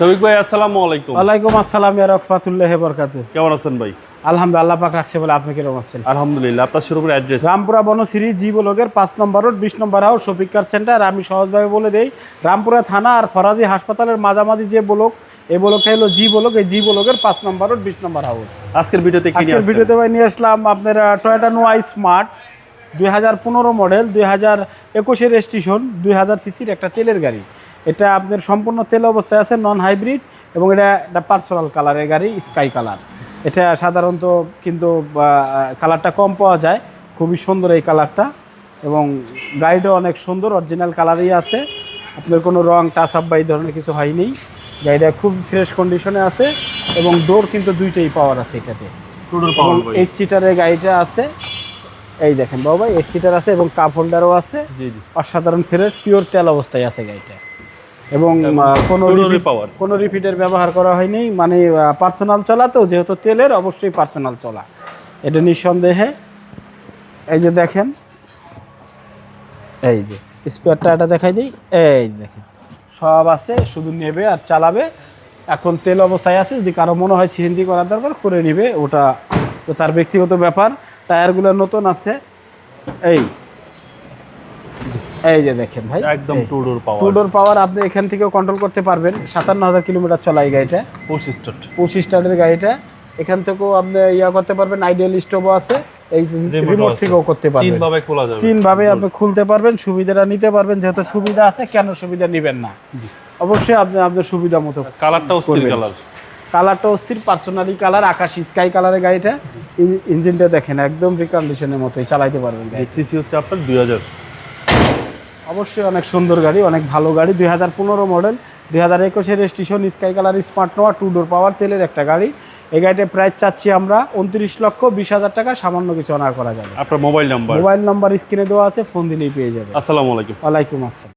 শফিক ভাই আসসালামু আলাইকুম। ওয়ালাইকুম আসসালাম ইয়া রহমাতুল্লাহি বরকাতু কেমন আছেন ভাই? আলহামদুলিল্লাহ আল্লাহ পাক রাখছে বলে আপনি কীরকম আছেন? আলহামদুলিল্লাহ আপনার শুরু করে অ্যাড্রেস রামপুরা বনশ্রী জি ব্লকের পাঁচ নম্বর রোড বিশ নম্বর হাউস শফিক কার সেন্টার। আমি সহজভাবে বলে দেই রামপুরা থানা আর ফরাজি হাসপাতালের মাঝামাঝি যে ব্লক এই ব্লকটা হলো জি ব্লক এই জি ব্লকের পাঁচ নম্বর রোড বিশ নম্বর হাউস। আজকের ভিডিওতে আজকের ভিডিওতে ভাই নিয়ে আসলাম আপনার টয়োটা নোয়া স্মার্ট দুই হাজার পনেরো মডেল দুই হাজার একুশের রেজিস্ট্রেশন দুই হাজার সিসির একটা তেলের গাড়ি। এটা আপনার সম্পূর্ণ তেল অবস্থায় আছে নন হাইব্রিড এবং এটা একটা পার্সোনাল কালারের গাড়ি স্কাই কালার এটা সাধারণত কিন্তু কালারটা কম পাওয়া যায় খুবই সুন্দর এই কালারটা এবং গাড়িটা অনেক সুন্দর অরিজিনাল কালারই আছে। আপনার কোনো রং টাচ আপ বা এই ধরনের কিছু হয়নি। গাড়িটা খুব ফ্রেশ কন্ডিশনে আছে এবং ডোর কিন্তু দুইটাই পাওয়ার আছে এটাতে। এইট সিটারের গাড়িটা আছে। এই দেখেন বাবা এইট সিটার আছে এবং কাপ হোল্ডারও আছে। অসাধারণ ফ্রেশ পিওর তেল অবস্থায় আছে গাড়িটা এবং কোনো repeat- কোনো রিপিটের ব্যবহার করা হয়নি। মানে পার্সোনাল চলা তো যেহেতু তেলের অবশ্যই পার্সোনাল চলা। এটা নিঃসন্দেহে এই যে দেখেন এই যে স্পেয়ারটা এটা দেখাই দিই এই দেখেন সব আছে শুধু নেবে আর চালাবে। এখন তেল অবস্থায় আছে যদি কারও মনে হয় সিএনজি করার দরকার করে নিবে। ওটা তো তার ব্যক্তিগত ব্যাপার। টায়ারগুলো নতুন আছে। এই এই যে দেখেন ভাই একদম two door two power door power আপনি এখান থেকেও কন্ট্রোল করতে পারবেন। সাতান্ন হাজার কিলোমিটার চলা এই গাড়িটা। পুশ স্টার্ট স্টারের গাড়িটা। এখান থেকেও আপনি ইয়া করতে পারবেন আইডিয়াল স্টোভও আছে। এই রিমোট থেকেও করতে তিন পারবেন। ভাবে খোলা যাবে। তিন ভাবে আপনি খুলতে পারবেন সুবিধাটা নিতে পারবেন। যেহেতু সুবিধা আছে কেন সুবিধা নেবেন না? অবশ্যই আপনি আপনার সুবিধা মতো কালারটা অস্থির কালার কালারটা অস্থির পার্সোনালি কালার আকাশ স্কাই কালারের গাড়িটা। ইঞ্জিনটা দেখেন একদম রিকন্ডিশনের মতোই চালাইতে পারবেন। সিসি হচ্ছে আপনার দুই হাজার। অবশ্যই অনেক সুন্দর গাড়ি অনেক ভালো গাড়ি। দুই হাজার পনেরো মডেল দুই হাজার একুশের registration sky colour smart Noah two door power তেলের একটা গাড়ি। এই গাড়িটার প্রাইস চাচ্ছি আমরা উনত্রিশ লক্ষ বিশ হাজার টাকা সামান্য কিছু অনার করা যাবে। আপনার মোবাইল নাম্বার মোবাইল নাম্বার স্ক্রিনে দেওয়া আছে ফোন দিলেই পেয়ে যাবে আসসালামু আলাইকুম। ওয়ালাইকুম আসসালাম।